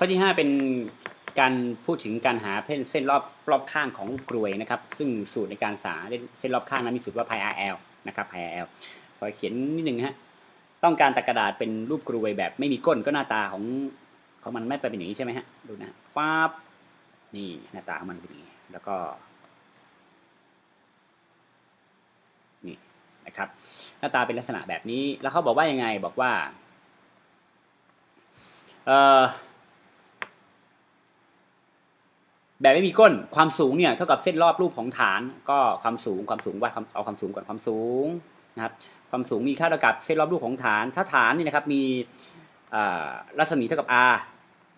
ข้อที่ 5 เป็นการพูดถึงการหาเส้นเส้นรอบรอบข้างของลูกกรวยนะครับ ซึ่งสูตรในการสาเส้นรอบข้างนั้นมีสูตรว่า pi rl นะครับ pi rl ขอเขียนนิดนึงฮะต้องการตัดกระดาษเป็นรูปกรวยแบบไม่มีก้นก็หน้าตาของของมันไม่ไปเป็นอย่างนี้ใช่ไหมฮะดูนะฟ้าบนี่หน้าตาของมันเป็นอย่างนี้แล้วก็นี่นะครับ หน้าตาเป็นลักษณะแบบนี้แล้วเขาบอกว่ายังไงบอกว่าเอ่อ แบบไม่มีก้นความสูงเนี่ยเท่ากับเส้นรอบรูปของฐาน ก็ความสูงความสูงวัดเอาความสูงก่อนความสูงนะครับ ความสูงมีค่าเท่ากับเส้นรอบรูปของฐาน ถ้าฐานนี่นะครับมีรัศมีเท่ากับ r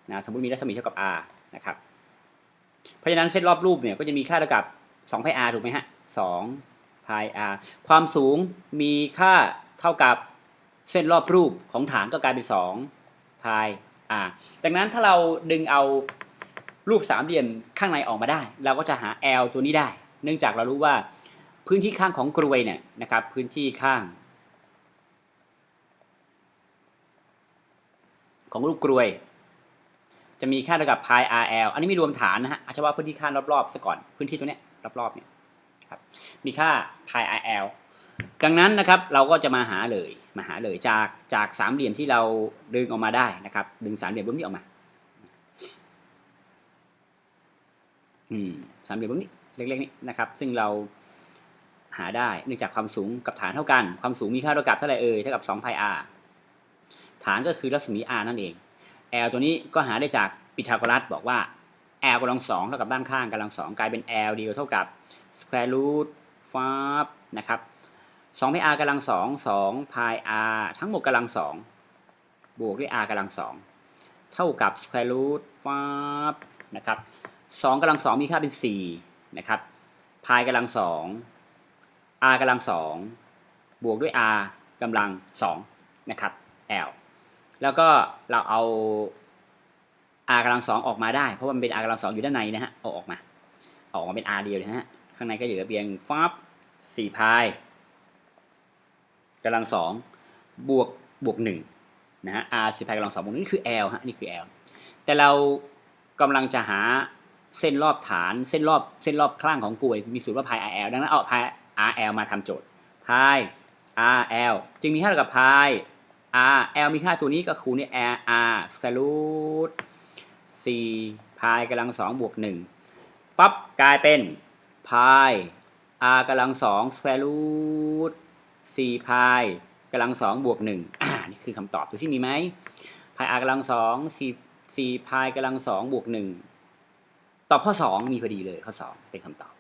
นะสมมติมีรัศมีเท่ากับ r นะครับ เพราะฉะนั้นเส้นรอบรูปเนี่ยก็จะมีค่าเท่ากับ2 pi r ถูกไหมฮะ2 pi r ความสูงมีค่าเท่ากับเส้นรอบรูปของฐานก็กลายเป็น2 pi r ดังนั้นถ้าเราดึงเอา รูปสามเหลี่ยมข้างในออกมาได้ เราก็จะหา L ตัวนี้ได้ เนื่องจากเรารู้ว่าพื้นที่ข้างของกรวยเนี่ยนะครับพื้นที่ข้าง ของลูกกรวย จะมีค่าเท่ากับ pi rl อันนี้ไม่รวมฐานนะฮะเอาเฉพาะพื้นที่ข้างรอบๆซะก่อนพื้นที่ตัวเนี้ยรอบๆเนี่ยครับมีค่า pi rl ดังนั้นนะครับเราก็จะมาหาเลยมาหาเลยจากจากสามเหลี่ยมที่เราดึงออกมาได้นะครับดึงสามเหลี่ยมพวกนี้ออกมา อืม สามเหลี่ยมพวกนี้ เล็กๆนี้นะครับ ซึ่งเราหาได้ เนื่องจากความสูงกับฐานเท่ากัน ความสูงมีค่าเท่ากับเท่าไหร่เอ่ย เท่ากับ2 pi r ฐานก็คือรัศมี r นั่นเอง L ตัวนี้ก็หาได้จากปิทาโกรัสบอกว่า L กำลังสองเท่ากับด้านข้างกำลังสองกลายเป็น L ดียวเท่ากับ square root ฟาบนะครับ2 pi r กำลังสองสอง pi r ทั้งหมดกำลังสองบวกด้วย r กำลังสองเท่ากับ square root ฟาบนะครับ สองกำลังสองมีค่าเป็นสี่นะครับ pi กำลังสอง r กำลังสองบวกด้วย r กำลังสองนะครับ l แล้วก็เราเอา r กำลังสองออกมาได้ เพราะมันเป็น r กำลังสองอยู่ด้านในนะฮะเอาออกมาเอาออกมาเป็น r เดียวนะฮะข้างในก็เหลือเพียงฟับสี่พายกำลังสองบวกบวกหนึ่งนะฮะ r สี่พายกำลังสองบวกหนึ่งนี่คือ l ฮะนี่คือ l แต่เรากำลังจะหา เส้นรอบฐานเส้นรอบเส้นรอบข้างของกลวยมีสูตรว่า pi rl ดังนั้นเอา pi rl มาทำโจทย์ pi rl จึงมีค่าเท่ากับ pi r l มีค่าตัวนี้ก็คูณด้วย r r square root 4 pi กำลัง2บวก1ปั๊บกลายเป็น pi r กำลัง2 square root 4 pi กำลัง2บวก1อ่านี่คือคำตอบตัวที่มีไหม pi r กำลัง2 4 4 pi กำลัง2บวก1 ตอบข้อ 2 มีพอดีเลยข้อ 2 เป็นคำตอบ